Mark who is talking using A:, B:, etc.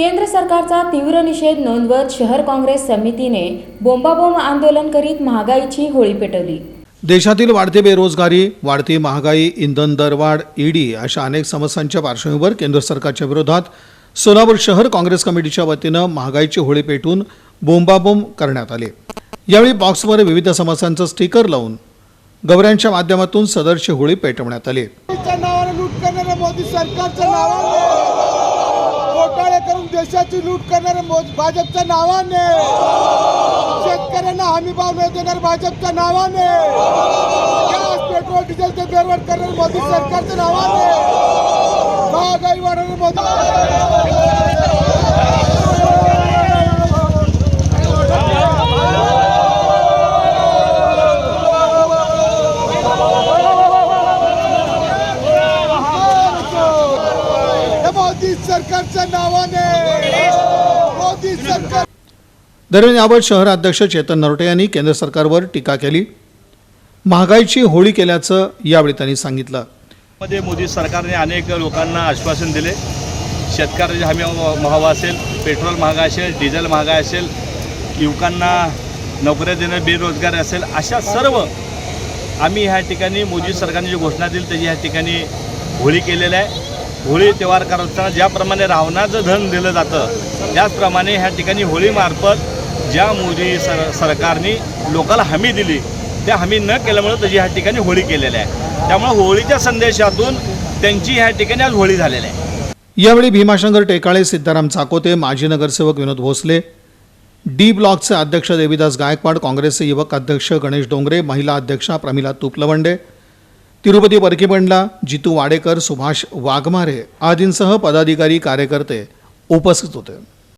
A: केंद्र सरकारचा तीव्र निषेध नोंदवत शहर काँग्रेस समितीने बोंबाबोंब आंदोलन करीत महागाईची होळी पेटवली.
B: देशातील वाढती बेरोजगारी वाढती महागाई इंधन दरवाढ ईडी अशा अनेक समस्यांच्या पार्श्वभूमीवर केंद्र सरकारच्या विरोधात सोलापूर शहर काँग्रेस कमिटीच्या वतीनं महागाईची होळी पेटून बोंबाबोंब करण्यात आले. यावेळी बॉक्सवर विविध समस्यांचं स्टिकर लावून गवऱ्यांच्या माध्यमातून सदरची होळी पेटवण्यात आली.
C: घोटाळे करून देशाची लूट करणाऱ्या भाजपच्या नावाने. शेतकऱ्यांना हमी भाव न देणार भाजपच्या नावाने. गॅस पेट्रोल डिझेलचे दरवाढ करणारे मोदी सरकारच्या नावाने. महागाई वाढवणार मोदी सरकारच्या नावाने. मोदी सरकार.
B: दरम्यान यावर शहर अध्यक्ष चेतन नरोटे यांनी केंद्र सरकारवर टीका केली. महागाईची होळी केल्याचं यावेळी त्यांनी सांगितलं.
D: मध्ये मोदी सरकारने अनेक लोकांना आश्वासन दिले. शेतकऱ्याची हमी भाव असेल पेट्रोल महागा असेल डिझेल महागा असेल युवकांना नोकऱ्या देणं बेरोजगार असेल अशा सर्व आम्ही ह्या ठिकाणी मोदी सरकारने जी घोषणा दिली त्याची ह्या ठिकाणी होळी केलेलं आहे. होळी त्योहार करताना ज्याप्रमाणे रावणाचं धन दिलं जातं त्याचप्रमाणे ह्या ठिकाणी होळीमार्फत ज्या मोदी सर सरकारने लोकाला हमी दिली त्या हमी न केल्यामुळे त्याची ह्या ठिकाणी होळी केलेल्या आहे. त्यामुळे होळीच्या संदेशातून त्यांची ह्या ठिकाणी आज होळी झालेली आहे.
B: यावेळी भीमाशंकर टेकाळे सिद्धाराम चाकोते माजी नगरसेवक विनोद भोसले डी ब्लॉकचे अध्यक्ष देवीदास गायकवाड काँग्रेसचे युवक अध्यक्ष गणेश डोंगरे महिला अध्यक्षा प्रमिला तुपलवंडे तिरुपती परकीपंडला जितू वाडेकर सुभाष वाघमारे आदींसह पदाधिकारी कार्यकर्ते उपस्थित होते.